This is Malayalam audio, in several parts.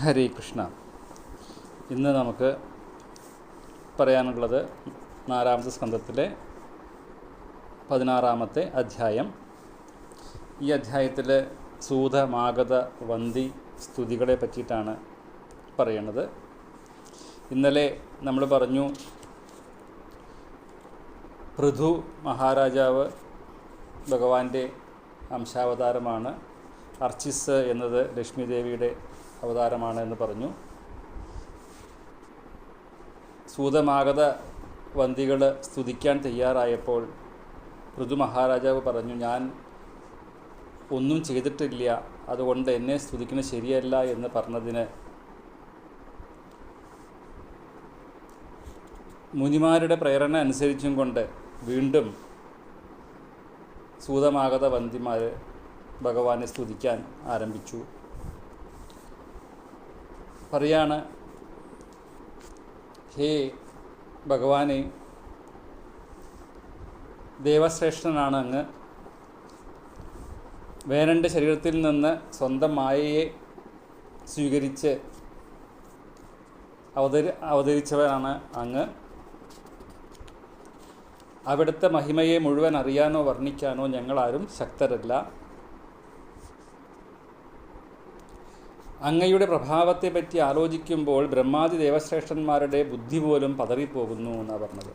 ഹരേ കൃഷ്ണ. ഇന്ന് നമുക്ക് പറയാനുള്ളത് നാലാമത്തെ സ്കന്ധത്തിലെ പതിനാറാമത്തെ അധ്യായം. ഈ അധ്യായത്തിൽ സൂത മാഗത വന്തി സ്തുതികളെ പറ്റിയിട്ടാണ് പറയുന്നത് ഇന്നലെ നമ്മൾ പറഞ്ഞു പൃഥു മഹാരാജാവ് ഭഗവാന്റെ അംശാവതാരമാണ് അർച്ചിസ് എന്നത് ലക്ഷ്മി ദേവിയുടെ അവതാരമാണ് എന്ന് പറഞ്ഞു. സൂതമാഗത വന്തികൾ സ്തുതിക്കാൻ തയ്യാറായപ്പോൾ പൃഥു മഹാരാജാവ് പറഞ്ഞു ഞാൻ ഒന്നും ചെയ്തിട്ടില്ല. അതുകൊണ്ട് എന്നെ സ്തുതിക്കുന്നത് ശരിയല്ല എന്ന് പറഞ്ഞതിന് മുനിമാരുടെ പ്രേരണ അനുസരിച്ചും കൊണ്ട് വീണ്ടും സൂതമാഗത വന്തിമാർ ഭഗവാനെ സ്തുതിക്കാൻ ആരംഭിച്ചു. പറയാണ് ഹേ ഭഗവാനെ ദേവശ്രേഷ്ഠനാണ് അങ്ങ്. വേനന്റെ ശരീരത്തിൽ നിന്ന് സ്വന്തം മായയെ സ്വീകരിച്ച് അവതരി അവതരിച്ചവനാണ് അങ്ങ്. അവിടുത്തെ മഹിമയെ മുഴുവൻ അറിയാനോ വർണിക്കാനോ ഞങ്ങളാരും ശക്തരല്ല. അങ്ങയുടെ പ്രഭാവത്തെപ്പറ്റി ആലോചിക്കുമ്പോൾ ബ്രഹ്മാദി ദേവശ്രേഷ്ഠന്മാരുടെ ബുദ്ധി പോലും പതറിപ്പോകുന്നു എന്നാണ് പറഞ്ഞത്.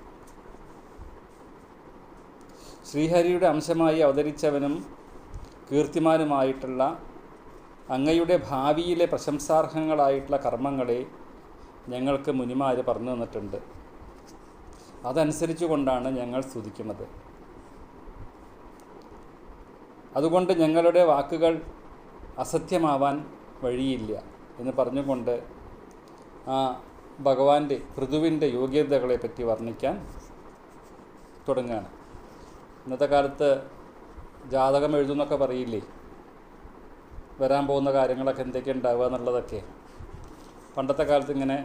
ശ്രീഹരിയുടെ അംശമായി അവതരിച്ചവനും കീർത്തിമാനുമായിട്ടുള്ള അങ്ങയുടെ ഭാവിയിലെ പ്രശംസാർഹങ്ങളായിട്ടുള്ള കർമ്മങ്ങളെ ഞങ്ങൾക്ക് മുനിമാർ പറഞ്ഞു തന്നിട്ടുണ്ട്. അതനുസരിച്ചു കൊണ്ടാണ് ഞങ്ങൾ സ്തുതിക്കുന്നത്. അതുകൊണ്ട് ഞങ്ങളുടെ വാക്കുകൾ അസത്യമാവാൻ വഴിയില്ല എന്ന് പറഞ്ഞുകൊണ്ട് ആ ഭഗവാന്റെ ഋതുവിന്റെ യോഗ്യതകളെ പറ്റി വർണിക്കാൻ തുടങ്ങുകയാണ്. ഇന്നത്തെ കാലത്ത് ജാതകം എഴുതുന്നൊക്കെ പറയില്ലേ? വരാൻ പോകുന്ന കാര്യങ്ങളൊക്കെ എന്തൊക്കെ ഉണ്ടാവുക എന്നുള്ളതൊക്കെ. പണ്ടത്തെ കാലത്ത് ഇങ്ങനെ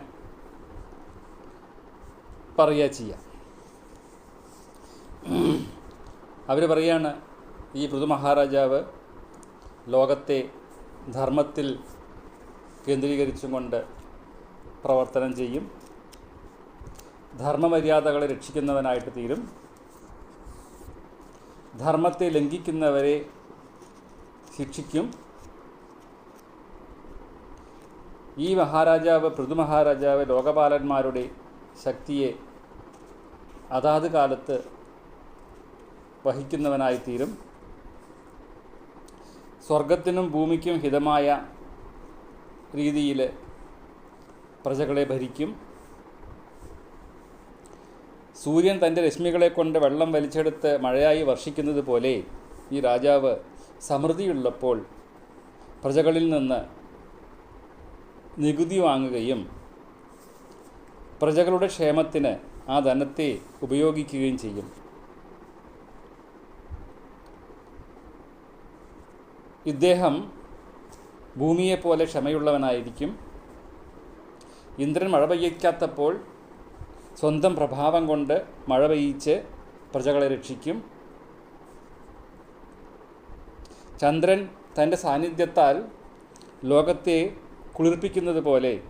പറയുക ചെയ്യാം. അവർ പറയാണ് ഈ പൃഥു മഹാരാജാവ് ലോകത്തെ ധർമ്മത്തിൽ കേന്ദ്രീകരിച്ചും കൊണ്ട് പ്രവർത്തനം ചെയ്യും. ധർമ്മമര്യാദകളെ രക്ഷിക്കുന്നവനായിട്ട് തീരും. ധർമ്മത്തെ ലംഘിക്കുന്നവരെ ശിക്ഷിക്കും. ഈ മഹാരാജാവ് പൃഥുമഹാരാജാവ് ലോകപാലന്മാരുടെ ശക്തിയെ അതാത് കാലത്ത് വഹിക്കുന്നവനായിത്തീരും സ്വർഗത്തിനും ഭൂമിക്കും ഹിതമായ രീതിയിൽ പ്രജകളെ ഭരിക്കും. സൂര്യൻ തന്റെ രശ്മികളെ കൊണ്ട് വെള്ളം വലിച്ചെടുത്ത് മഴയായി വർഷിക്കുന്നത് പോലെ ഈ രാജാവ് സമൃദ്ധിയുള്ളപ്പോൾ പ്രജകളിൽ നിന്ന് നികുതി വാങ്ങുകയും പ്രജകളുടെ ക്ഷേമത്തിന് ആ ധനത്തെ ഉപയോഗിക്കുകയും ചെയ്യും. ഇദ്ദേഹം ഭൂമിയെപ്പോലെ ക്ഷമയുള്ളവനായിരിക്കും. ഇന്ദ്രൻ മഴ പെയ്യിക്കാത്തപ്പോൾ സ്വന്തം പ്രഭാവം കൊണ്ട് മഴ പെയ്യിച്ച് പ്രജകളെ രക്ഷിക്കും. ചന്ദ്രൻ തന്റെ സാന്നിധ്യത്താൽ ലോകത്തെ കുളിർപ്പിക്കുന്നത് പോലെ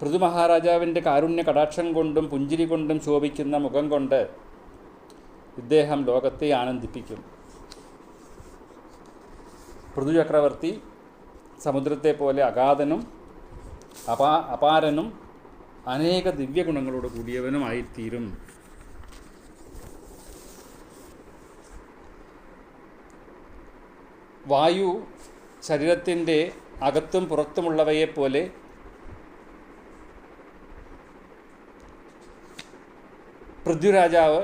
പൃഥു മഹാരാജാവിന്റെ കാരുണ്യ കടാക്ഷം കൊണ്ടും പുഞ്ചിരി കൊണ്ടും ശോഭിക്കുന്ന മുഖം കൊണ്ട് ഇദ്ദേഹം ലോകത്തെ ആനന്ദിപ്പിക്കും. പൃഥു ചക്രവർത്തി സമുദ്രത്തെ പോലെ അഗാധനും അപാ അപാരനും അനേക ദിവ്യഗുണങ്ങളോട് കൂടിയവനുമായിത്തീരും. വായു ശരീരത്തിന്റെ അകത്തും പുറത്തുമുള്ളവയെപ്പോലെ പൃഥ്വിരാജാവ്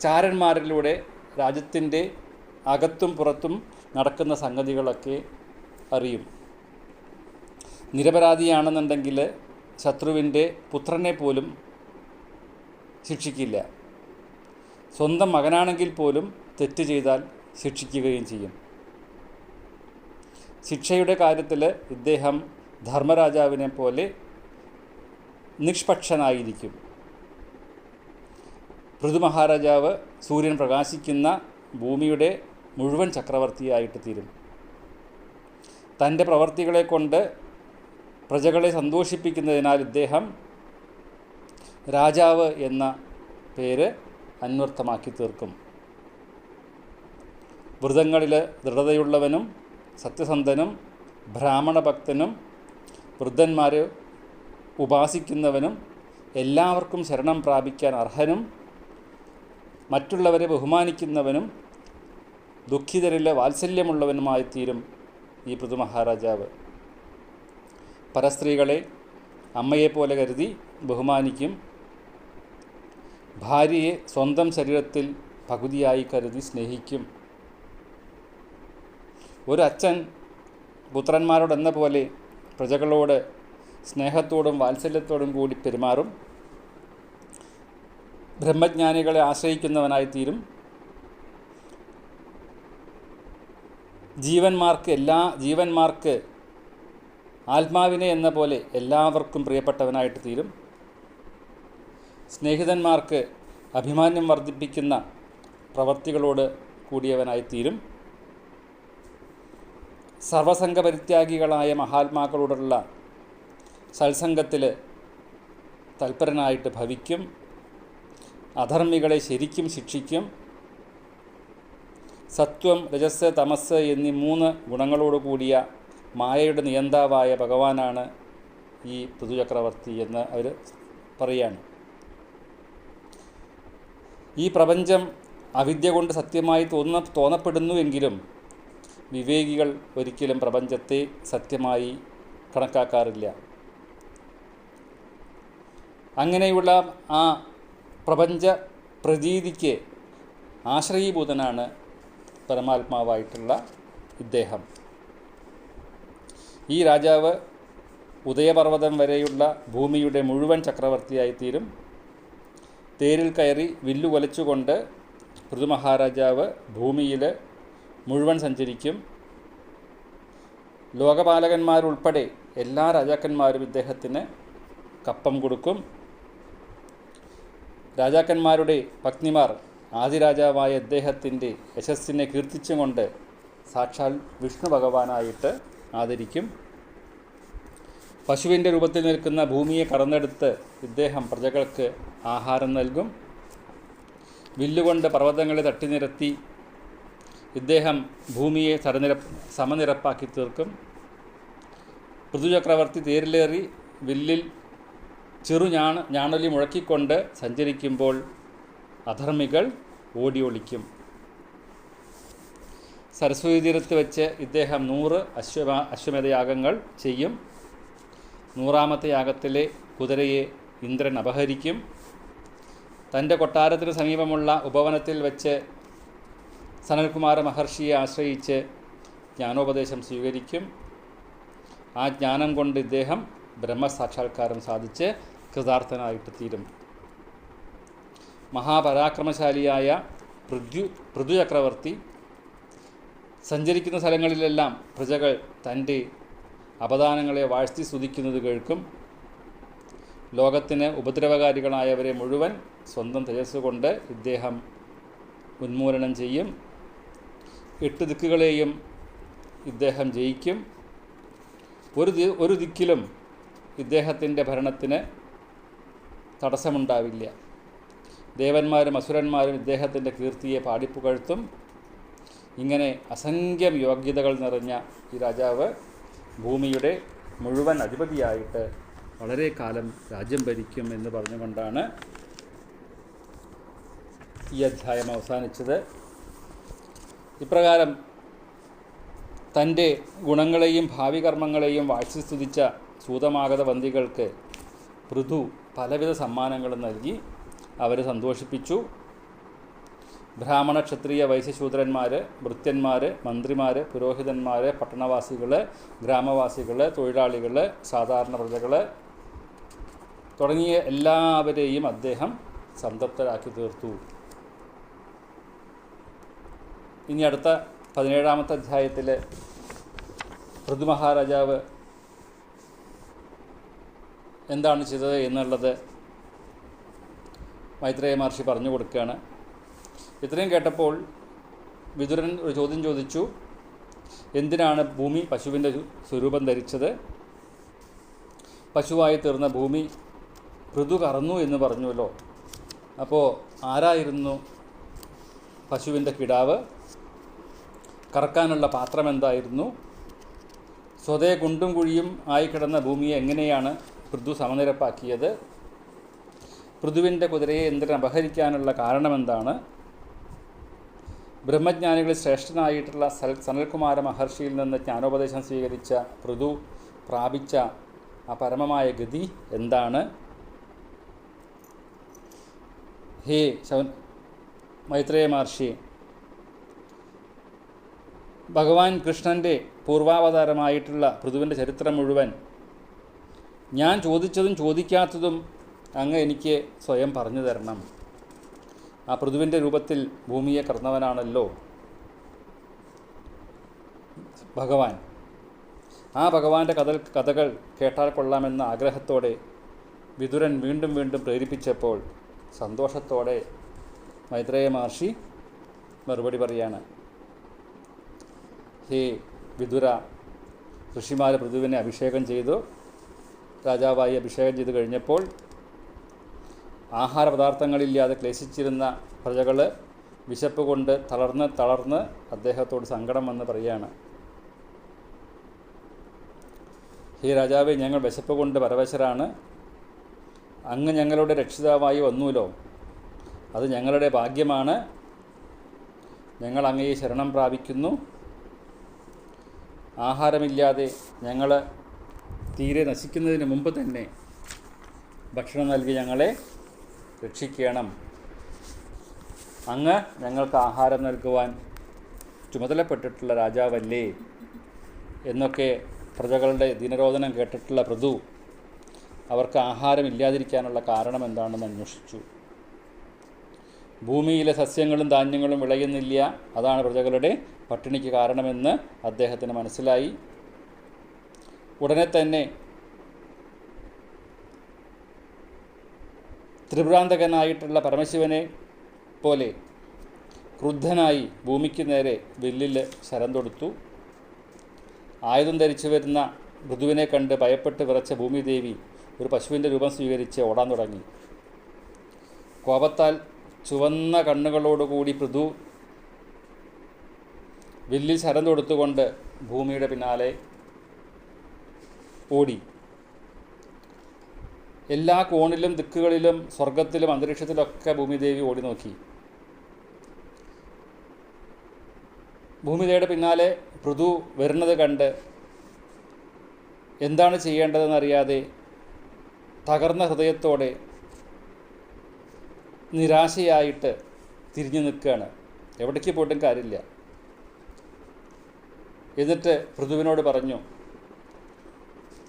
ചാരന്മാരിലൂടെ രാജ്യത്തിന്റെ അകത്തും പുറത്തും നടക്കുന്ന സംഗതികളൊക്കെ അറിയും. നിരപരാധിയാണെന്നുണ്ടെങ്കിൽ ശത്രുവിന്റെ പുത്രനെ പോലും ശിക്ഷിക്കില്ല. സ്വന്തം മകനാണെങ്കിൽ പോലും തെറ്റ് ചെയ്താൽ ശിക്ഷിക്കുകയും ചെയ്യും. ശിക്ഷയുടെ കാര്യത്തിൽ ഇദ്ദേഹം ധർമ്മരാജാവിനെ പോലെ നിഷ്പക്ഷനായിരിക്കും. പൃഥു മഹാരാജാവ് സൂര്യൻ പ്രകാശിക്കുന്ന ഭൂമിയുടെ മുഴുവൻ ചക്രവർത്തിയായിട്ട് തീരും. തന്റെ പ്രവർത്തികളെ കൊണ്ട് പ്രജകളെ സന്തോഷിപ്പിക്കുന്നതിനാൽ ഇദ്ദേഹം രാജാവ് എന്ന പേര് അന്വർത്ഥമാക്കി തീർക്കും. വ്രതങ്ങളിൽ ദൃഢതയുള്ളവനും സത്യസന്ധനും ബ്രാഹ്മണ ഭക്തനും വൃദ്ധന്മാരെ ഉപാസിക്കുന്നവനും എല്ലാവർക്കും ശരണം പ്രാപിക്കാൻ അർഹനും മറ്റുള്ളവരെ ബഹുമാനിക്കുന്നവനും ദുഃഖിതരിൽ വാത്സല്യമുള്ളവനുമായി തീരും ഈ പൃഥു മഹാരാജാവ് പരസ്ത്രീകളെ അമ്മയെപ്പോലെ കരുതി ബഹുമാനിക്കും. ഭാര്യയെ സ്വന്തം ശരീരത്തിൽ പകുതിയായി കരുതി സ്നേഹിക്കും. ഒരു അച്ഛൻ പുത്രന്മാരോടെന്ന പോലെ പ്രജകളോട് സ്നേഹത്തോടും വാത്സല്യത്തോടും കൂടി പെരുമാറും. ബ്രഹ്മജ്ഞാനികളെ ആശ്രയിക്കുന്നവനായിത്തീരും. ജീവന്മാർക്ക് എല്ലാ ജീവന്മാർക്ക് ആത്മാവിനെ എന്ന പോലെ എല്ലാവർക്കും പ്രിയപ്പെട്ടവനായിട്ട് തീരും. സ്നേഹിതന്മാർക്ക് അഭിമാനം വർദ്ധിപ്പിക്കുന്ന പ്രവർത്തികളോട് കൂടിയവനായിത്തീരും സർവസംഘ പരിത്യാഗികളായ മഹാത്മാക്കളോടുള്ള സത്സംഗത്തിൽ തൽപരനായിട്ട് ഭവിക്കും. അധർമ്മികളെ ശരിക്കും ശിക്ഷിക്കും. സത്വം രജസ് തമസ് എന്നീ മൂന്ന് ഗുണങ്ങളോട് കൂടിയ മായയുടെ നിയന്താവായ ഭഗവാനാണ് ഈ പൃഥുചക്രവർത്തി എന്ന് അവർ പറയാണ്. ഈ പ്രപഞ്ചം അവിദ്യ കൊണ്ട് സത്യമായി തോന്ന തോന്നപ്പെടുന്നുവെങ്കിലും വിവേകികൾ ഒരിക്കലും പ്രപഞ്ചത്തെ സത്യമായി കണക്കാക്കാറില്ല. അങ്ങനെയുള്ള ആ പ്രപഞ്ച പ്രതീതിക്ക് ആശ്രയീഭൂതനാണ് പരമാത്മാവായിട്ടുള്ള ഇദ്ദേഹം. ഈ രാജാവ് ഉദയപർവതം വരെയുള്ള ഭൂമിയുടെ മുഴുവൻ ചക്രവർത്തിയായിത്തീരും. തേരിൽ കയറി വില്ലു വലിച്ചുകൊണ്ട് പൃഥുമഹാരാജാവ് ഭൂമിയിൽ മുഴുവൻ സഞ്ചരിക്കും. ലോകപാലകന്മാരുൾപ്പെടെ എല്ലാ രാജാക്കന്മാരും ഇദ്ദേഹത്തിന് കപ്പം കൊടുക്കും. രാജാക്കന്മാരുടെ പത്നിമാർ ആദിരാജാവായ അദ്ദേഹത്തിന്റെ യശസ്സിനെ കീർത്തിച്ചുകൊണ്ട് സാക്ഷാൽ വിഷ്ണു ഭഗവാനായിട്ട് ആദരിക്കും. പശുവിന്റെ രൂപത്തിൽ നിൽക്കുന്ന ഭൂമിയെ കടന്നെടുത്ത് ഇദ്ദേഹം പ്രജകൾക്ക് ആഹാരം നൽകും. വില്ലുകൊണ്ട് പർവതങ്ങളെ തട്ടിനിരത്തി ഇദ്ദേഹം ഭൂമിയെ സരനിര സമനിരപ്പാക്കി തീർക്കും. പൃഥുചക്രവർത്തി തേരിലേറി വില്ലിൽ ചെറു ഞാണ ഞാണലി മുഴക്കിക്കൊണ്ട് സഞ്ചരിക്കുമ്പോൾ അധർമ്മികൾ ഓടി ഒളിക്കും. സരസ്വതി തീരത്ത് വെച്ച് ഇദ്ദേഹം നൂറ് അശ്വമ അശ്വമേധയാഗങ്ങൾ ചെയ്യും. നൂറാമത്തെ യാഗത്തിലെ കുതിരയെ ഇന്ദ്രൻ അപഹരിക്കും. തന്റെ കൊട്ടാരത്തിന് സമീപമുള്ള ഉപവനത്തിൽ വെച്ച് സനൽകുമാര മഹർഷിയെ ആശ്രയിച്ച് ജ്ഞാനോപദേശം സ്വീകരിക്കും. ആ ജ്ഞാനം കൊണ്ട് ഇദ്ദേഹം ബ്രഹ്മസാക്ഷാത്കാരം സാധിച്ച് കൃതാർത്ഥനായിട്ട് തീരും. മഹാപരാക്രമശാലിയായ പൃഥ്വി പൃഥുചക്രവർത്തി. സഞ്ചരിക്കുന്ന സ്ഥലങ്ങളിലെല്ലാം പ്രജകൾ തന്റെ അപദാനങ്ങളെ വാഴ്ത്തി സ്തുതിക്കുന്നത് കേൾക്കും. ലോകത്തിന് ഉപദ്രവകാരികളായവരെ മുഴുവൻ സ്വന്തം തേജസ് കൊണ്ട് ഇദ്ദേഹം ഉന്മൂലനം ചെയ്യും. എട്ട് ദിക്കുകളെയും ഇദ്ദേഹം ജയിക്കും. ഒരു ദി ഒരു ദിക്കിലും ഇദ്ദേഹത്തിന്റെ ഭരണത്തിന് തടസ്സമുണ്ടാവില്ല. ദേവന്മാരും അസുരന്മാരും ഇദ്ദേഹത്തിന്റെ കീർത്തിയെ പാടിപ്പുകഴ്ത്തും. ഇങ്ങനെ അസംഖ്യം യോഗ്യതകൾ നിറഞ്ഞ ഈ രാജാവ് ഭൂമിയുടെ മുഴുവൻ അധിപതിയായിട്ട് വളരെ കാലം രാജ്യം ഭരിക്കും എന്ന് പറഞ്ഞുകൊണ്ടാണ് ഈ അധ്യായം അവസാനിച്ചത്. ഇപ്രകാരം തന്റെ ഗുണങ്ങളെയും ഭാവി കർമ്മങ്ങളെയും വാഴ്ച സ്തുതിച്ച സൂതമാഗത വന്തികൾക്ക് പൃഥു പലവിധ സമ്മാനങ്ങളും നൽകി. അവരെ സന്തോഷിപ്പിച്ചു. ബ്രാഹ്മണ ക്ഷത്രിയ വൈശ്യശൂദ്രന്മാർ ഭൃത്യന്മാർ മന്ത്രിമാർ പുരോഹിതന്മാർ പട്ടണവാസികൾ ഗ്രാമവാസികൾ തൊഴിലാളികൾ സാധാരണ പ്രജകൾ തുടങ്ങിയ എല്ലാവരെയും അദ്ദേഹം സംതൃപ്തരാക്കി തീർത്തു. ഇനി അടുത്ത പതിനേഴാമത്തെ അധ്യായത്തിൽ ഋതുമഹാരാജാവ് എന്താണ് ചെയ്തത് എന്നുള്ളത് മൈത്രേയ മഹർഷി പറഞ്ഞു കൊടുക്കുകയാണ്. ഇത്രയും കേട്ടപ്പോൾ വിതുരൻ ഒരു ചോദ്യം ചോദിച്ചു എന്തിനാണ് ഭൂമി പശുവിന്റെ സ്വരൂപം ധരിച്ചത്? പശുവായി തീർന്ന ഭൂമി ഋതു കറന്നു എന്ന് പറഞ്ഞുവല്ലോ. അപ്പോൾ ആരായിരുന്നു പശുവിന്റെ കിടാവ്? കറക്കാനുള്ള പാത്രം എന്തായിരുന്നു? സ്വതേ കുണ്ടും കുഴിയും ആയി കിടന്ന ഭൂമിയെ എങ്ങനെയാണ് ഋതു സമനിരപ്പാക്കിയത്? പൃഥുവിന്റെ കുതിരയെ ഇന്ദ്രൻ അപഹരിക്കാനുള്ള കാരണമെന്താണ്? ബ്രഹ്മജ്ഞാനികളിൽ ശ്രേഷ്ഠനായിട്ടുള്ള സൽ സനൽകുമാര മഹർഷിയിൽ നിന്ന് ജ്ഞാനോപദേശം സ്വീകരിച്ച പൃഥു പ്രാപിച്ച ആ പരമമായ ഗതി എന്താണ്? ഹേ ശവൻ മൈത്രേയ മഹർഷി ഭഗവാൻ കൃഷ്ണന്റെ പൂർവാവതാരമായിട്ടുള്ള പൃഥുവിന്റെ ചരിത്രം മുഴുവൻ ഞാൻ ചോദിച്ചതും ചോദിക്കാത്തതും അങ്ങ് എനിക്ക് സ്വയം പറഞ്ഞു തരണം. ആ പൃഥുവിന്റെ രൂപത്തിൽ ഭൂമിയെ കടന്നവനാണല്ലോ. ഭഗവാൻ. ആ ഭഗവാന്റെ കഥ കഥകൾ കേട്ടാൽ കൊള്ളാമെന്ന ആഗ്രഹത്തോടെ വിതുരൻ വീണ്ടും വീണ്ടും പ്രേരിപ്പിച്ചപ്പോൾ സന്തോഷത്തോടെ മൈത്രേയ മഹർഷി മറുപടി പറയാണ്. ഹേ വിതുര ഋഷിമാരെ പൃഥുവിനെ അഭിഷേകം ചെയ്തു. രാജാവായി അഭിഷേകം ചെയ്തു കഴിഞ്ഞപ്പോൾ ആഹാര പദാർത്ഥങ്ങളില്ലാതെ ക്ലേശിച്ചിരുന്ന പ്രജകൾ വിശപ്പ് കൊണ്ട് തളർന്ന് തളർന്ന് അദ്ദേഹത്തോട് സങ്കടം വന്ന് പറയുകയാണ്. ഹേ രാജാവെ ഞങ്ങൾ വിശപ്പ് കൊണ്ട് പരവശരാണ് അങ്ങ് ഞങ്ങളുടെ രക്ഷിതാവായി വന്നുല്ലോ അത് ഞങ്ങളുടെ ഭാഗ്യമാണ്. ഞങ്ങൾ അങ്ങയെ ശരണം പ്രാപിക്കുന്നു. ആഹാരമില്ലാതെ ഞങ്ങൾ തീരെ നശിക്കുന്നതിന് മുമ്പ് തന്നെ ഭക്ഷണം നൽകി ഞങ്ങളെ രക്ഷിക്കണം. അങ്ങ് ഞങ്ങൾക്ക് ആഹാരം നൽകുവാൻ ചുമതലപ്പെട്ടിട്ടുള്ള രാജാവല്ലേ? എന്നൊക്കെ പ്രജകളുടെ ദിനരോധനം കേട്ടിട്ടുള്ള പ്രതു അവർക്ക് ആഹാരം ഇല്ലാതിരിക്കാനുള്ള കാരണം എന്താണെന്ന് അന്വേഷിച്ചു. ഭൂമിയിലെ സസ്യങ്ങളും ധാന്യങ്ങളും വിളയുന്നില്ല. അതാണ് പ്രജകളുടെ പട്ടിണിക്ക് കാരണമെന്ന് അദ്ദേഹത്തിന് മനസ്സിലായി. ഉടനെ തന്നെ ത്രിഭ്രാന്തകനായിട്ടുള്ള പരമശിവനെ പോലെ ക്രുദ്ധനായി ഭൂമിക്ക് നേരെ വില്ലിൽ ശരം തൊടുത്തു. ആയുധം ധരിച്ചു വരുന്ന മൃദുവിനെ കണ്ട് ഭയപ്പെട്ട് വിറച്ച ഭൂമിദേവി ഒരു പശുവിന്റെ രൂപം സ്വീകരിച്ച് ഓടാൻ തുടങ്ങി. കോപത്താൽ ചുവന്ന കണ്ണുകളോടുകൂടി പൃഥു വില്ലിൽ ശരം തൊടുത്തുകൊണ്ട് ഭൂമിയുടെ പിന്നാലെ ഓടി. എല്ലാ കോണിലും ദിക്കുകളിലും സ്വർഗത്തിലും അന്തരീക്ഷത്തിലൊക്കെ ഭൂമിദേവി ഓടി നോക്കി. ഭൂമിദേവിയുടെ പിന്നാലെ പൃഥു വരുന്നത് കണ്ട് എന്താണ് ചെയ്യേണ്ടതെന്നറിയാതെ തകർന്ന ഹൃദയത്തോടെ നിരാശയായിട്ട് തിരിഞ്ഞു നിൽക്കുകയാണ്. എവിടേക്ക് പോയിട്ടും കാര്യമില്ല. എന്നിട്ട് പൃഥുവിനോട് പറഞ്ഞു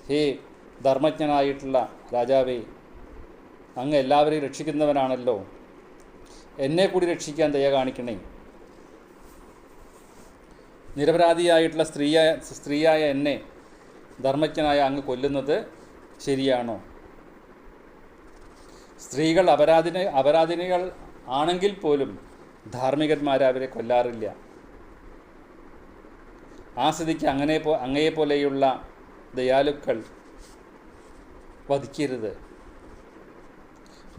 ഹേ ധർമ്മജ്ഞനായിട്ടുള്ള രാജാവേ അങ്ങ് എല്ലാവരെയും രക്ഷിക്കുന്നവനാണല്ലോ. എന്നെ കൂടി രക്ഷിക്കാൻ ദയ കാണിക്കണേ. നിരപരാധിയായിട്ടുള്ള സ്ത്രീയായ സ്ത്രീയായ എന്നെ ധർമ്മജ്ഞനായ അങ്ങ് കൊല്ലുന്നത് ശരിയാണോ? സ്ത്രീകൾ അപരാധിന അപരാധിനികൾ ആണെങ്കിൽ പോലും ധാർമ്മികന്മാർ അവരെ കൊല്ലാറില്ല. ആ സ്ഥിതിക്ക് അങ്ങനെ പോ അങ്ങയെപ്പോലെയുള്ള ദയാലുക്കൾ വധിക്കരുത്.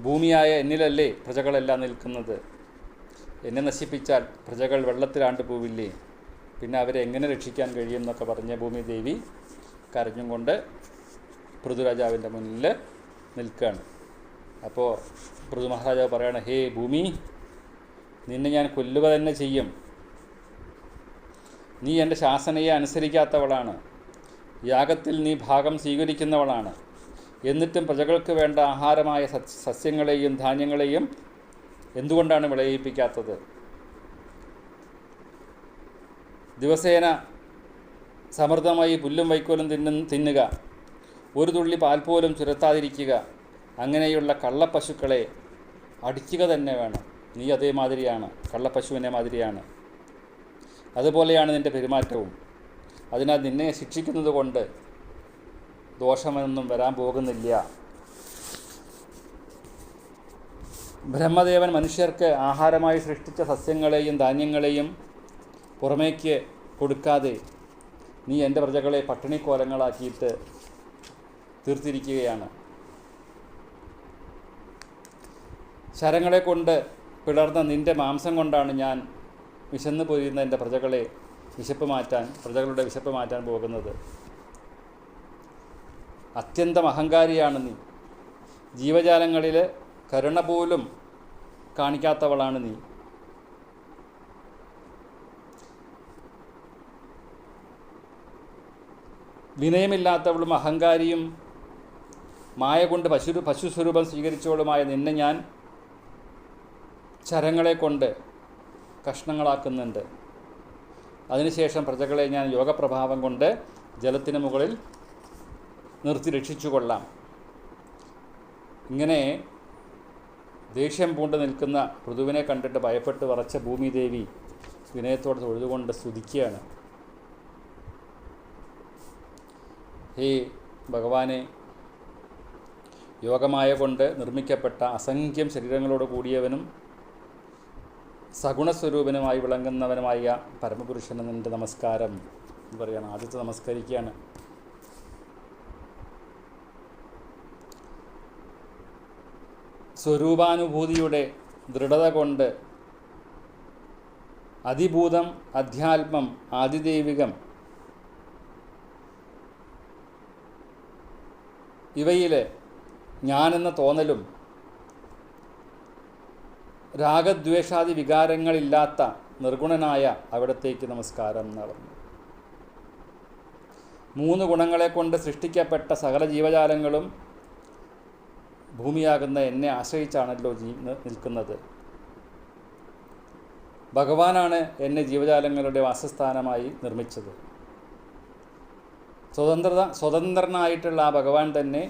ഭൂമിയായ എന്നിലല്ലേ പ്രജകളെല്ലാം നിൽക്കുന്നത്? എന്നെ നശിപ്പിച്ചാൽ പ്രജകൾ വെള്ളത്തിലാണ്ട് പോവില്ലേ? പിന്നെ അവരെ എങ്ങനെ രക്ഷിക്കാൻ കഴിയും എന്നൊക്കെ പറഞ്ഞ ഭൂമിദേവി കരഞ്ഞും കൊണ്ട് പൃഥുരാജാവിന്റെ മുന്നിൽ നിൽക്കുകയാണ്. അപ്പോൾ പൃഥു മഹാരാജാവ് പറയാണ് ഹേ ഭൂമി നിന്നെ ഞാൻ കൊല്ലുക തന്നെ ചെയ്യും. നീ എന്റെ ശാസനയെ അനുസരിക്കാത്തവളാണ്. യാഗത്തിൽ നീ ഭാഗം സ്വീകരിക്കുന്നവളാണ്. എന്നിട്ടും പ്രജകൾക്ക് വേണ്ട ആഹാരമായ സസ്യങ്ങളെയും ധാന്യങ്ങളെയും എന്തുകൊണ്ടാണ് വിളയിപ്പിക്കാത്തത്? ദിവസേന സമൃദ്ധമായി പുല്ലും വൈക്കോലും തിന്നു തിന്നുക. ഒരു തുള്ളി പാൽ പോലും ചുരത്താതിരിക്കുക. അങ്ങനെയുള്ള കള്ളപ്പശുക്കളെ അടിക്കുക തന്നെ വേണം. നീ അതേമാതിരിയാണ് കള്ളപ്പശുവിനെ മാതിരിയാണ്. അതുപോലെയാണ് നിന്റെ പെരുമാറ്റവും. അതിനാൽ നിന്നെ ശിക്ഷിക്കുന്നത് കൊണ്ട് ദോഷമൊന്നും വരാൻ പോകുന്നില്ല. ബ്രഹ്മദേവൻ മനുഷ്യർക്ക് ആഹാരമായി സൃഷ്ടിച്ച സസ്യങ്ങളെയും ധാന്യങ്ങളെയും പുറമേക്ക് കൊടുക്കാതെ നീ എന്റെ പ്രജകളെ പട്ടിണിക്കോലങ്ങളാക്കിയിട്ട് തീർത്തിരിക്കുകയാണ്. ശരങ്ങളെ കൊണ്ട് പിളർന്ന നിന്റെ മാംസം കൊണ്ടാണ് ഞാൻ വിശന്നു പോയിരുന്ന എന്റെ പ്രജകളെ വിശപ്പ് മാറ്റാൻ പ്രജകളുടെ വിശപ്പ് മാറ്റാൻ പോകുന്നത്. അത്യന്തം അഹങ്കാരിയാണ് നീ. ജീവജാലങ്ങളിൽ കരുണ പോലും കാണിക്കാത്തവളാണ് നീ. വിനയമില്ലാത്തവളും അഹങ്കാരിയും മായ കൊണ്ട് പശു പശു സ്വരൂപം സ്വീകരിച്ചവളുമായ നിന്നെ ഞാൻ ചരങ്ങളെ കൊണ്ട് കഷ്ണങ്ങളാക്കുന്നുണ്ട്. അതിനുശേഷം പ്രജകളെ ഞാൻ യോഗപ്രഭാവം കൊണ്ട് ജലത്തിന് മുകളിൽ നിർത്തി രക്ഷിച്ചു കൊള്ളാം ഇങ്ങനെ ദേഷ്യം പൂണ്ട് നിൽക്കുന്ന ഋതുവിനെ കണ്ടിട്ട് ഭയപ്പെട്ട് വറച്ച ഭൂമിദേവി വിനയത്തോടെ തൊഴുതുകൊണ്ട് സ്തുതിക്കുകയാണ്. ഹേ ഭഗവാനെ യോഗമായ കൊണ്ട് നിർമ്മിക്കപ്പെട്ട അസംഖ്യം ശരീരങ്ങളോട് കൂടിയവനും സഗുണസ്വരൂപനുമായി വിളങ്ങുന്നവനുമായ പരമപുരുഷന് നിന്റെ നമസ്കാരം എന്ന് പറയുകയാണ്. ആദ്യത്തെ നമസ്കരിക്കുകയാണ്. സ്വരൂപാനുഭൂതിയുടെ ദൃഢത കൊണ്ട് അതിഭൂതം അധ്യാത്മം ആദിദൈവികം ഇവയിൽ ഞാനെന്ന തോന്നലും രാഗദ്വേഷാദി വികാരങ്ങളില്ലാത്ത നിർഗുണനായ അവിടത്തേക്ക് നമസ്കാരം പറഞ്ഞു മൂന്ന് ഗുണങ്ങളെ കൊണ്ട് സൃഷ്ടിക്കപ്പെട്ട സകല ജീവജാലങ്ങളും ഭൂമിയാകുന്ന എന്നെ ആശ്രയിച്ചാണല്ലോ ജീ നിൽക്കുന്നത്. ഭഗവാനാണ് എന്നെ ജീവജാലങ്ങളുടെ വാസസ്ഥാനമായി നിർമ്മിച്ചത്. സ്വതന്ത്രത സ്വതന്ത്രനായിട്ടുള്ള ആ ഭഗവാൻ തന്നെ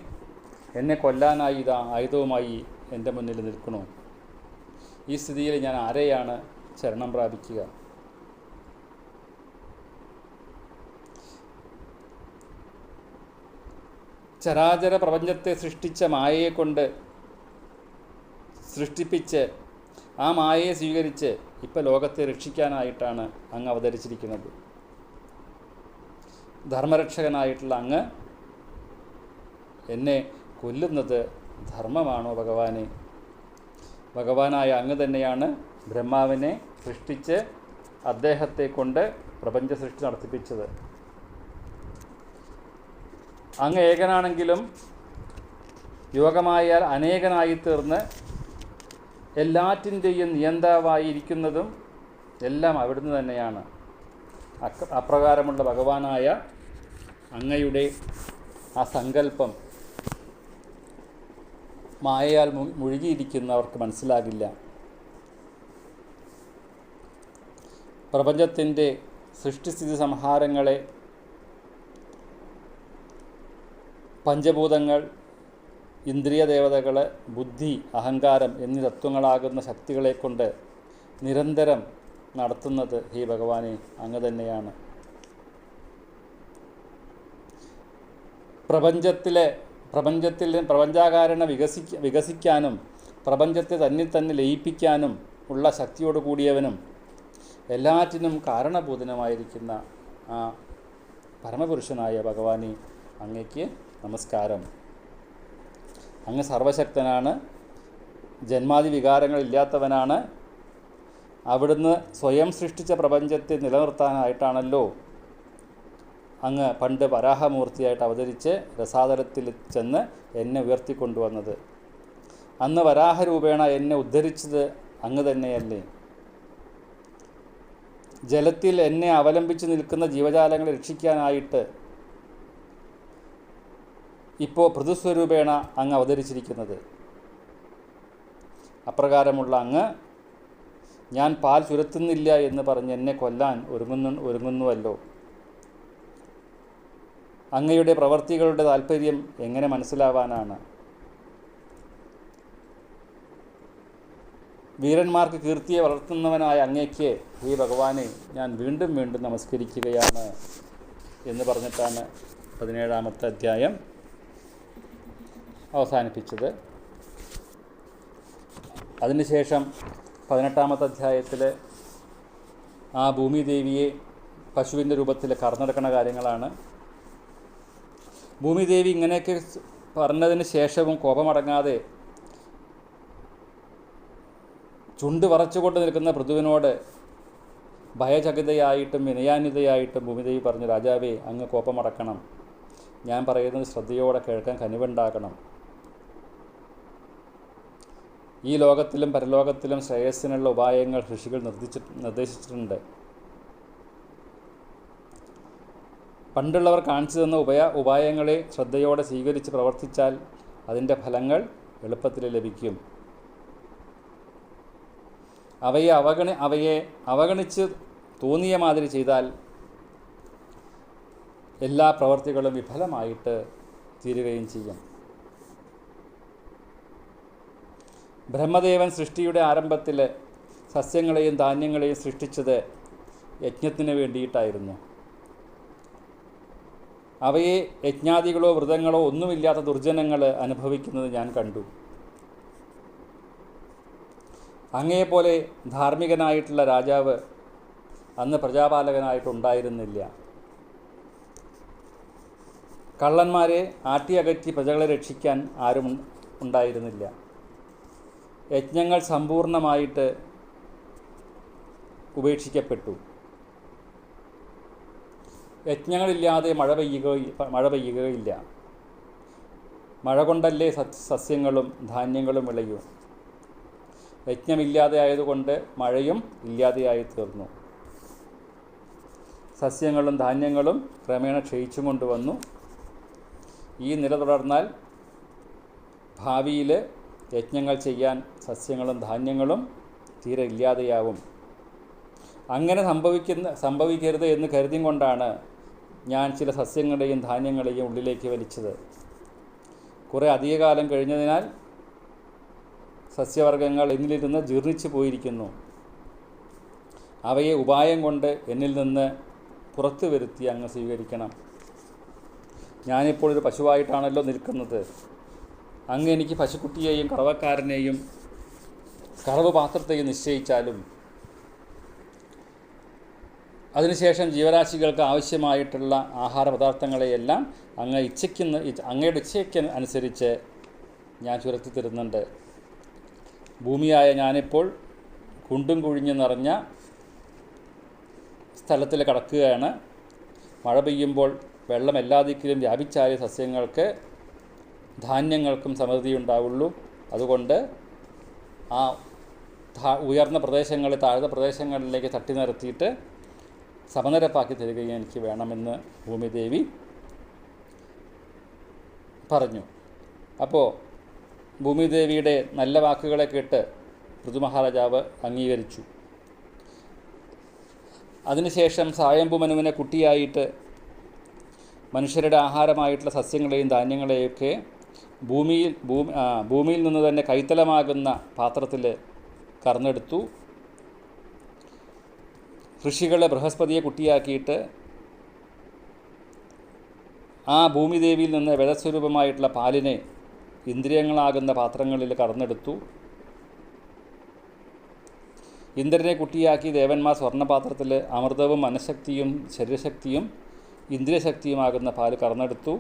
എന്നെ കൊല്ലാനായി ഇതാ ആയുധവുമായി എന്റെ മുന്നിൽ നിൽക്കണു ഈ സ്ഥിതിയിൽ ഞാൻ ആരെയാണ് ശരണം പ്രാപിക്കുക? ചരാചര പ്രപഞ്ചത്തെ സൃഷ്ടിച്ച മായയെ കൊണ്ട് സൃഷ്ടിപ്പിച്ച് ആ മായയെ സ്വീകരിച്ച് ഇപ്പോൾ ലോകത്തെ രക്ഷിക്കാനായിട്ടാണ് അങ്ങ് അവതരിച്ചിരിക്കുന്നത്. ധർമ്മരക്ഷകനായിട്ടുള്ള അങ്ങ് എന്നെ കൊല്ലുന്നത് ധർമ്മമാണോ ഭഗവാനെ? ഭഗവാനായ അങ്ങ് തന്നെയാണ് ബ്രഹ്മാവിനെ സൃഷ്ടിച്ച് അദ്ദേഹത്തെ കൊണ്ട് പ്രപഞ്ച സൃഷ്ടി നടത്തിപ്പിച്ചത്. അങ്ങ് ഏകനാണെങ്കിലും യോഗമായാൽ അനേകനായി തീർന്ന് എല്ലാറ്റിന്റെയും നിയന്താവായിരിക്കുന്നതും എല്ലാം അവിടുന്ന് തന്നെയാണ്. അപ്രകാരമുള്ള ഭഗവാനായ അങ്ങയുടെ ആ സങ്കല്പം മായയാൽ മുഴുകിയിരിക്കുന്നവർക്ക് മനസ്സിലാകില്ല. പ്രപഞ്ചത്തിന്റെ സൃഷ്ടിസ്ഥിതി സംഹാരങ്ങളെ പഞ്ചഭൂതങ്ങൾ ഇന്ദ്രിയ ദേവതകൾ ബുദ്ധി അഹങ്കാരം എന്നീ തത്വങ്ങളാകുന്ന ശക്തികളെ കൊണ്ട് നിരന്തരം നടത്തുന്നത് ഹേ ഭഗവാനെ അങ്ങ് തന്നെയാണ്. പ്രപഞ്ചത്തിലെ പ്രപഞ്ചത്തിൽ പ്രപഞ്ചാകാരണ വികസിക്ക വികസിക്കാനും പ്രപഞ്ചത്തെ തന്നിൽ തന്നെ ലയിപ്പിക്കാനും ഉള്ള ശക്തിയോട് കൂടിയവനും എല്ലാറ്റിനും കാരണഭൂതനുമായിരിക്കുന്ന ആ പരമപുരുഷനായ ഭഗവാനെ അങ്ങയ്ക്ക് നമസ്കാരം. അങ്ങ് സർവശക്തനാണ്. ജന്മാതി വികാരങ്ങൾ ഇല്ലാത്തവനാണ് അവിടുന്ന് സ്വയം സൃഷ്ടിച്ച പ്രപഞ്ചത്തെ നിലനിർത്താനായിട്ടാണല്ലോ. അങ്ങ് പണ്ട് വരാഹമൂർത്തിയായിട്ട് അവതരിച്ച് രസാതലത്തിൽ ചെന്ന് എന്നെ ഉയർത്തിക്കൊണ്ടുവന്നത്. അന്ന് വരാഹരൂപേണ എന്നെ ഉദ്ധരിച്ചത് അങ്ങ് തന്നെയല്ലേ. ജലത്തിൽ എന്നെ അവലംബിച്ച് നിൽക്കുന്ന ജീവജാലങ്ങളെ രക്ഷിക്കാനായിട്ട് ഇപ്പോൾ പൃഥുസ്വരൂപേണ അങ്ങ് അവതരിച്ചിരിക്കുന്നത്. അപ്രകാരമുള്ള അങ്ങ് ഞാൻ പാൽ ചുരത്തുന്നില്ല എന്ന് പറഞ്ഞ് എന്നെ കൊല്ലാൻ ഒരുങ്ങുന്നു ഒരുങ്ങുന്നുവല്ലോ. അങ്ങയുടെ പ്രവർത്തികളുടെ താല്പര്യം എങ്ങനെ മനസ്സിലാവാനാണ്? വീരന്മാർക്ക് കീർത്തിയെ വളർത്തുന്നവനായ അങ്ങയ്ക്ക് ഈ ഭഗവാനെ ഞാൻ വീണ്ടും വീണ്ടും നമസ്കരിക്കുകയാണ് എന്ന് പറഞ്ഞിട്ടാണ് പതിനേഴാമത്തെ അധ്യായം. അവസാനിപ്പിച്ചത്. അതിനുശേഷം പതിനെട്ടാമത്തെ അധ്യായത്തിൽ ആ ഭൂമിദേവിയെ പശുവിന്റെ രൂപത്തിൽ കറന്നെടുക്കുന്ന കാര്യങ്ങളാണ്. ഭൂമിദേവി ഇങ്ങനെയൊക്കെ പറഞ്ഞതിന് ശേഷവും കോപമടങ്ങാതെ ചുണ്ട് വറച്ചുകൊണ്ട് നിൽക്കുന്ന പൃഥുവിനോട് ഭയചകിതയായിട്ടും വിനയാന്വിതയായിട്ടും ഭൂമിദേവി പറഞ്ഞു രാജാവേ അങ്ങ് കോപമടക്കണം. ഞാൻ പറയുന്നത് ശ്രദ്ധയോടെ കേൾക്കാൻ കനിവുണ്ടാകണം ഈ ലോകത്തിലും പരലോകത്തിലും ശ്രേയസ്സിനുള്ള ഉപായങ്ങൾ ഋഷികൾ നിർദ്ദേശി നിർദ്ദേശിച്ചിട്ടുണ്ട്. പണ്ടുള്ളവർ കാണിച്ചു തന്ന ഉപായ ഉപായങ്ങളെ ശ്രദ്ധയോടെ സ്വീകരിച്ച് പ്രവർത്തിച്ചാൽ അതിന്റെ ഫലങ്ങൾ എളുപ്പത്തിൽ ലഭിക്കും. അവയെ അവഗണി അവയെ അവഗണിച്ച് തോന്നിയ മാതിരി ചെയ്താൽ എല്ലാ പ്രവർത്തികളും വിഫലമായിട്ട് തീരുകയും ചെയ്യും. ബ്രഹ്മദേവൻ സൃഷ്ടിയുടെ ആരംഭത്തിൽ സസ്യങ്ങളെയും ധാന്യങ്ങളെയും സൃഷ്ടിച്ചത് യജ്ഞത്തിന് വേണ്ടിയിട്ടായിരുന്നു. അവയെ യജ്ഞാദികളോ വ്രതങ്ങളോ ഒന്നുമില്ലാത്ത ദുർജനങ്ങൾ അനുഭവിക്കുന്നത് ഞാൻ കണ്ടു. അങ്ങേപോലെ ധാർമ്മികനായിട്ടുള്ള രാജാവ് അന്ന് പ്രജാപാലകനായിട്ടുണ്ടായിരുന്നില്ല. കള്ളന്മാരെ ആട്ടിയകറ്റി പ്രജകളെ രക്ഷിക്കാൻ ആരും ഉണ്ടായിരുന്നില്ല. യജ്ഞങ്ങൾ സമ്പൂർണമായിട്ട് ഉപേക്ഷിക്കപ്പെട്ടു. യജ്ഞങ്ങളില്ലാതെ മഴ പെയ്യുക മഴ പെയ്യുകയില്ല മഴ കൊണ്ടല്ലേ സസ്യങ്ങളും ധാന്യങ്ങളും വിളയൂ. യജ്ഞമില്ലാതെ ആയതുകൊണ്ട് മഴയും ഇല്ലാതെയായി തീർന്നു. സസ്യങ്ങളും ധാന്യങ്ങളും ക്രമേണ ക്ഷയിച്ചു കൊണ്ടുവന്നു. ഈ നില തുടർന്നാൽ ഭാവിയിൽ യജ്ഞങ്ങൾ ചെയ്യാൻ സസ്യങ്ങളും ധാന്യങ്ങളും തീരെ ഇല്ലാതെയാവും. അങ്ങനെ സംഭവിക്കുന്ന സംഭവിക്കരുത് എന്ന് കരുതിയും കൊണ്ടാണ് ഞാൻ ചില സസ്യങ്ങളുടെയും ധാന്യങ്ങളെയും ഉള്ളിലേക്ക് വലിച്ചത്. കുറേ അധികകാലം കഴിഞ്ഞതിനാൽ സസ്യവർഗങ്ങൾ എന്നിലിരുന്ന് ജീർണിച്ചു പോയിരിക്കുന്നു. അവയെ ഉപായം കൊണ്ട് എന്നിൽ നിന്ന് പുറത്തു വരുത്തി അങ്ങ് സ്വീകരിക്കണം. ഞാനിപ്പോൾ ഒരു പശുവായിട്ടാണല്ലോ നിൽക്കുന്നത്. അങ്ങ് എനിക്ക് പശുക്കുട്ടിയെയും കറവക്കാരനെയും കറവ് പാത്രത്തെയും നിശ്ചയിച്ചാലും അതിനുശേഷം ജീവരാശികൾക്ക് ആവശ്യമായിട്ടുള്ള ആഹാര പദാർത്ഥങ്ങളെയെല്ലാം അങ്ങ് ഇച്ഛയ്ക്കുന്ന അങ്ങയുടെ ഇച്ഛയ്ക്ക് അനുസരിച്ച് ഞാൻ ചുരത്തി തരുന്നുണ്ട് ഭൂമിയായ ഞാനിപ്പോൾ കുണ്ടും കുഴിഞ്ഞു നിറഞ്ഞ സ്ഥലത്തിൽ കടക്കുകയാണ്. മഴ പെയ്യുമ്പോൾ വെള്ളം എല്ലാ ദിക്കിലും വ്യാപിച്ചാലേ സസ്യങ്ങൾക്ക് ധാന്യങ്ങൾക്കും സമൃദ്ധി ഉണ്ടാവുള്ളൂ അതുകൊണ്ട് ആ ഉയർന്ന പ്രദേശങ്ങളെ താഴ്ന്ന പ്രദേശങ്ങളിലേക്ക് തട്ടി നിർത്തിയിട്ട് സമനിരപ്പാക്കി തരികയും എനിക്ക് വേണമെന്ന് ഭൂമിദേവി പറഞ്ഞു. അപ്പോൾ ഭൂമിദേവിയുടെ നല്ല വാക്കുകളെ കേട്ട് ഋതുമഹാരാജാവ് അംഗീകരിച്ചു. അതിനുശേഷം സായംഭുമനുവിനെ കുട്ടിയായിട്ട് മനുഷ്യരുടെ ആഹാരമായിട്ടുള്ള സസ്യങ്ങളെയും ധാന്യങ്ങളെയൊക്കെ ഭൂമിയിൽ ഭൂമി ഭൂമിയിൽ നിന്ന് തന്നെ കൈത്തലമാകുന്ന പാത്രത്തിൽ കറന്നെടുത്തു. ഋഷികളെ ബൃഹസ്പതിയെ കുട്ടിയാക്കിയിട്ട് ആ ഭൂമിദേവിയിൽ നിന്ന് വേദസ്വരൂപമായിട്ടുള്ള പാലിനെ ഇന്ദ്രിയങ്ങളാകുന്ന പാത്രങ്ങളിൽ കറന്നെടുത്തു. ഇന്ദ്രനെ കുട്ടിയാക്കി ദേവന്മാർ സ്വർണപാത്രത്തിൽ അമൃതവും മനഃശക്തിയും ശരീരശക്തിയും ഇന്ദ്രിയശക്തിയുമാകുന്ന പാൽ കറന്നെടുത്തു.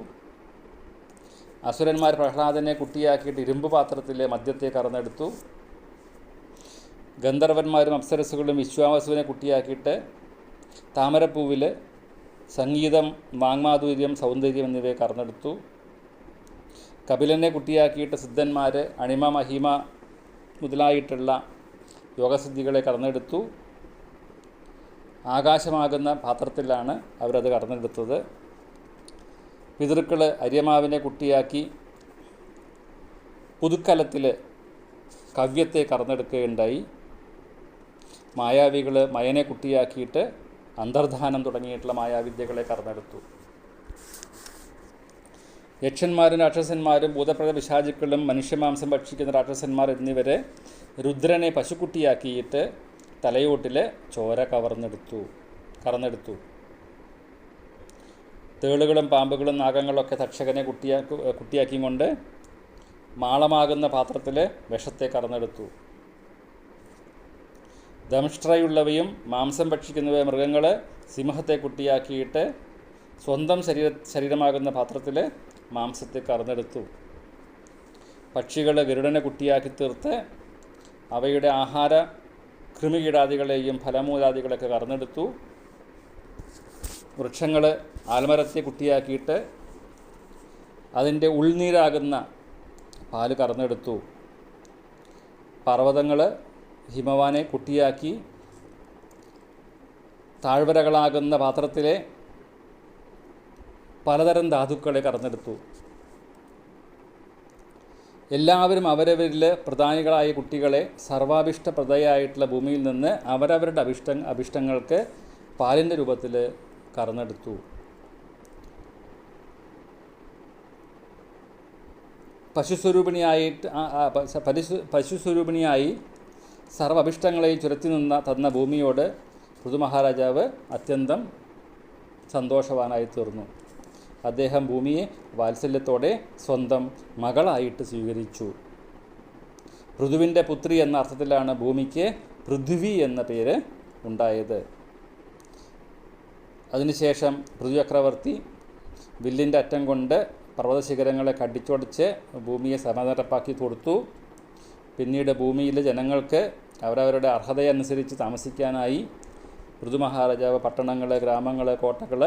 അസുരന്മാർ പ്രഹ്ലാദനെ കുട്ടിയാക്കിയിട്ട് ഇരുമ്പ് പാത്രത്തിലെ മദ്യത്തെ കറന്നെടുത്തു. ഗന്ധർവന്മാരും അപ്സരസുകളും വിശ്വാവസുവിനെ കുട്ടിയാക്കിയിട്ട് താമരപ്പൂവിൽ സംഗീതം വാങ്മാധുര്യം സൗന്ദര്യം എന്നിവയെ കറന്നെടുത്തു. കപിലനെ കുട്ടിയാക്കിയിട്ട് സിദ്ധന്മാർ അണിമ മഹിമ മുതലായിട്ടുള്ള യോഗസിദ്ധികളെ കറന്നെടുത്തു. ആകാശമാകുന്ന പാത്രത്തിലാണ് അവരത് കറന്നെടുത്തത്. പിതൃക്കൾ അര്യമാവിനെ കുട്ടിയാക്കി പുതുക്കലത്തിൽ കവ്യത്തെ കറന്നെടുക്കുകയുണ്ടായി. മായാവികൾ മയനെ കുട്ടിയാക്കിയിട്ട് അന്തർധാനം തുടങ്ങിയിട്ടുള്ള മായാവിദ്യകളെ കറന്നെടുത്തു. യക്ഷന്മാരും രാക്ഷസന്മാരും ഭൂതപ്രദ പിശാചുക്കളും മനുഷ്യമാംസം ഭക്ഷിക്കുന്ന രാക്ഷസന്മാർ എന്നിവരെ രുദ്രനെ പശുക്കുട്ടിയാക്കിയിട്ട് തലയോട്ടിലെ ചോര കവർന്നെടുത്തു കറന്നെടുത്തു. തേളുകളും പാമ്പുകളും നാഗങ്ങളൊക്കെ തക്ഷകനെ കുട്ടിയാക്കി കുട്ടിയാക്കിയും കൊണ്ട് മാളമാകുന്ന പാത്രത്തിൽ വിഷത്തെ കറന്നെടുത്തു ദംഷ്ട്രയുള്ളവയും മാംസം ഭക്ഷിക്കുന്നവ മൃഗങ്ങൾ സിംഹത്തെ കുട്ടിയാക്കിയിട്ട് സ്വന്തം ശരീര ശരീരമാകുന്ന പാത്രത്തിൽ മാംസത്തെ കറന്നെടുത്തു പക്ഷികൾ ഗരുഡനെ കുട്ടിയാക്കി തീർത്ത് അവയുടെ ആഹാര കൃമികീടാദികളെയും ഫലമൂലാദികളൊക്കെ കറന്നെടുത്തു വൃക്ഷങ്ങൾ ആൽമരത്തെ കുട്ടിയാക്കിയിട്ട് അതിന്റെ ഉൾനീരാകുന്ന പാൽ കറന്നെടുത്തു. പർവതങ്ങൾ ഹിമവാനെ കുട്ടിയാക്കി. താഴ്വരകളാകുന്ന പാത്രത്തിലെ പലതരം ധാതുക്കളെ കറന്നെടുത്തു. എല്ലാവരും അവരവരിൽ പ്രധാനികളായ കുട്ടികളെ സർവാഭിഷ്ടപ്രദയായിട്ടുള്ള ഭൂമിയിൽ നിന്ന് അവരവരുടെ അഭിഷ്ട അഭിഷ്ടങ്ങൾക്ക് പാലിന്റെ രൂപത്തിൽ കറന്നെടുത്തു. പശുസ്വരൂപിണിയായിട്ട് പശ- പശുസ്വരൂപിണിയായി സർവ അഭിഷ്ടങ്ങളെയും ചുരത്തി നിന്ന തന്ന ഭൂമിയോട് പൃഥുമഹാരാജാവ് അത്യന്തം സന്തോഷവാനായി തീർന്നു. അദ്ദേഹം ഭൂമിയെ വാത്സല്യത്തോടെ സ്വന്തം മകളായിട്ട് സ്വീകരിച്ചു. പൃഥുവിന്റെ പുത്രി എന്ന അർത്ഥത്തിലാണ് ഭൂമിക്ക് പൃഥ്വി എന്ന പേര് ഉണ്ടായത്. അതിനുശേഷം പൃഥു ചക്രവർത്തി വില്ലിന്റെ അറ്റം കൊണ്ട് പർവതശിഖരങ്ങളെ കടിച്ചൊടിച്ച് ഭൂമിയെ സമനിരപ്പാക്കി കൊടുത്തു പിന്നീട് ഭൂമിയിലെ ജനങ്ങൾക്ക് അവരവരുടെ അർഹതയനുസരിച്ച് താമസിക്കാനായി ഋതുമഹാരാജാവ് മഹാരാജാവ് പട്ടണങ്ങൾ ഗ്രാമങ്ങൾ കോട്ടകൾ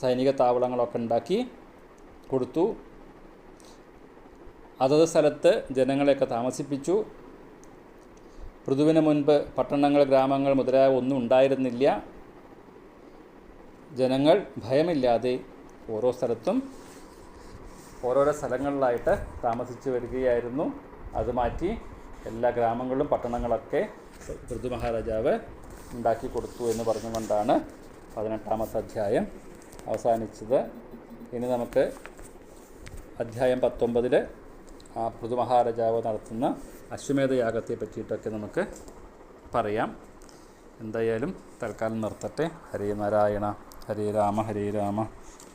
സൈനിക താവളങ്ങളൊക്കെ ഉണ്ടാക്കി കൊടുത്തു. അതത് സ്ഥലത്ത് ജനങ്ങളെയൊക്കെ താമസിപ്പിച്ചു. ഋതുവിന് മുൻപ് പട്ടണങ്ങൾ ഗ്രാമങ്ങൾ മുതലായ ഒന്നും ഉണ്ടായിരുന്നില്ല. ജനങ്ങൾ ഭയമില്ലാതെ ഓരോ സ്ഥലത്തും ഓരോരോ സ്ഥലങ്ങളിലായിട്ട് താമസിച്ചു വരികയായിരുന്നു. അത് മാറ്റി എല്ലാ ഗ്രാമങ്ങളിലും പട്ടണങ്ങളൊക്കെ പൃഥു മഹാരാജാവ് ഉണ്ടാക്കി കൊടുത്തു എന്ന് പറഞ്ഞുകൊണ്ടാണ് പതിനെട്ടാമത്തെ അധ്യായം അവസാനിച്ചത്. ഇനി നമുക്ക് അധ്യായം പത്തൊമ്പതിൽ ആ പൃഥു മഹാരാജാവ് നടത്തുന്ന അശ്വമേധ യാഗത്തെ പറ്റിയിട്ടൊക്കെ നമുക്ക് പറയാം. എന്തായാലും തൽക്കാലം നിർത്തട്ടെ. ഹരേ നാരായണ ഹരേ രാമ ഹരേ രാമ.